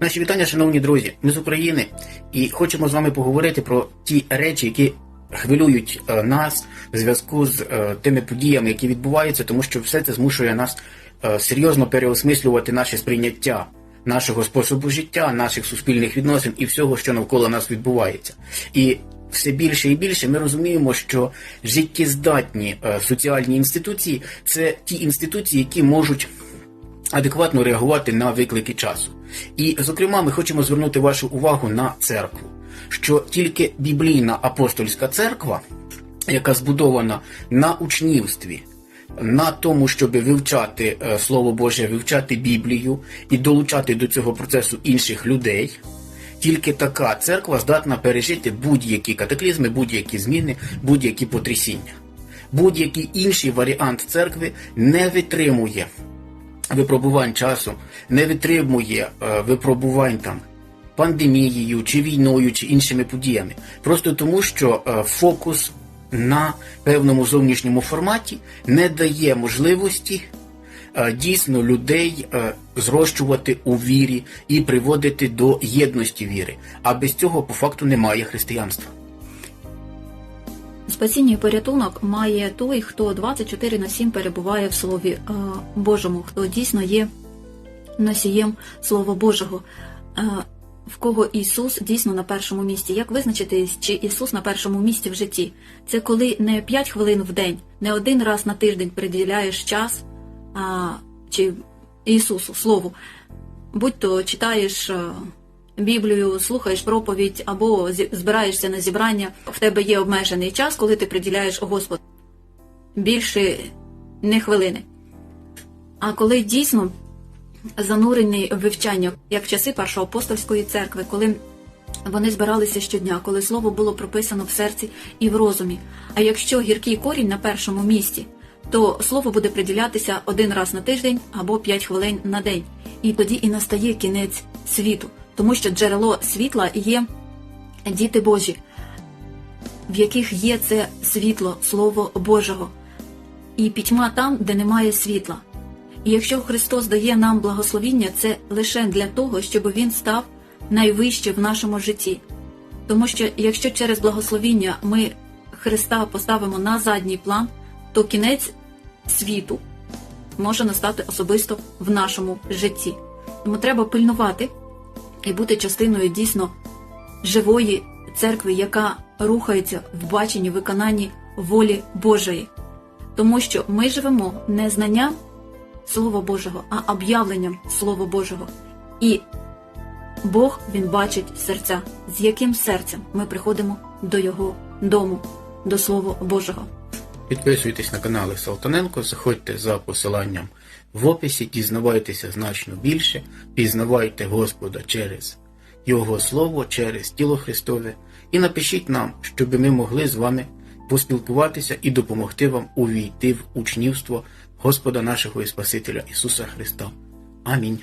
Наші вітання, шановні друзі. Ми з України і хочемо з вами поговорити про ті речі, які хвилюють е, нас в зв'язку з е, тими подіями, які відбуваються, тому що все це змушує нас е, серйозно переосмислювати наше сприйняття нашого способу життя, наших суспільних відносин і всього, що навколо нас відбувається. І все більше і більше ми розуміємо, що життєздатні соціальні інституції це ті інституції, які можуть адекватно реагувати на виклики часу. І, зокрема, ми хочемо звернути вашу увагу на церкву, що тільки біблійна апостольська церква, яка збудована на учнівстві, на тому, щоб вивчати е, Слово Боже, вивчати Біблію і долучати до цього процесу інших людей. Тільки така церква здатна пережити будь-які катаклізми, будь-які зміни, будь-які потрясіння. Будь-який інший варіант церкви не витримує випробувань часу, не витримує е, випробувань там пандемією, чи війною, чи іншими подіями. Просто тому, що е, фокус на певному зовнішньому форматі не дає можливості е, дійсно людей зрощувати у вірі і приводити до єдності віри. А без цього по факту немає християнства. Спасіння і порятунок має той, хто 24 на 7 перебуває в Слові е, Божому, хто дійсно є носієм Слова Божого, е, в кого Ісус дійсно на першому місці. Як визначити, чи Ісус на першому місці в житті? Це коли не 5 хвилин в день, не один раз на тиждень приділяєш час чи Ісусу, Слову, будь то читаєш. Біблію, слухаєш проповідь або збираєшся на зібрання, в тебе є обмежений час, коли ти приділяєш Господу більше не хвилини. А коли дійсно занурений в вивчання, як в часи першої апостольської церкви, коли вони збиралися щодня, коли слово було прописано в серці і в розумі. А якщо гіркий корінь на першому місці, то слово буде приділятися один раз на тиждень або 5 хвилин на день. І тоді і настає кінець світу, тому що джерело світла є діти Божі, в яких є це світло, Слово Божого, і пітьма там, де немає світла. І якщо Христос дає нам благословіння, це лише для того, щоб Він став найвище в нашому житті. Тому що якщо через благословіння ми Христа поставимо на задній план, то кінець світу може настати особисто в нашому житті. Тому треба пильнувати і бути частиною дійсно живої церкви, яка рухається в баченні, виконанні волі Божої. Тому що ми живемо не знанням Слова Божого, а об'явленням Слова Божого. І Бог він бачить серця, з яким серцем ми приходимо до Його дому, до Слова Божого. Підписуйтесь на канали Салтаненко, заходьте за посиланням в описі, дізнавайтеся значно більше, пізнавайте Господа через Його Слово, через тіло Христове, і напишіть нам, щоб ми могли з вами поспілкуватися і допомогти вам увійти в учнівство Господа нашого і Спасителя Ісуса Христа. Амінь.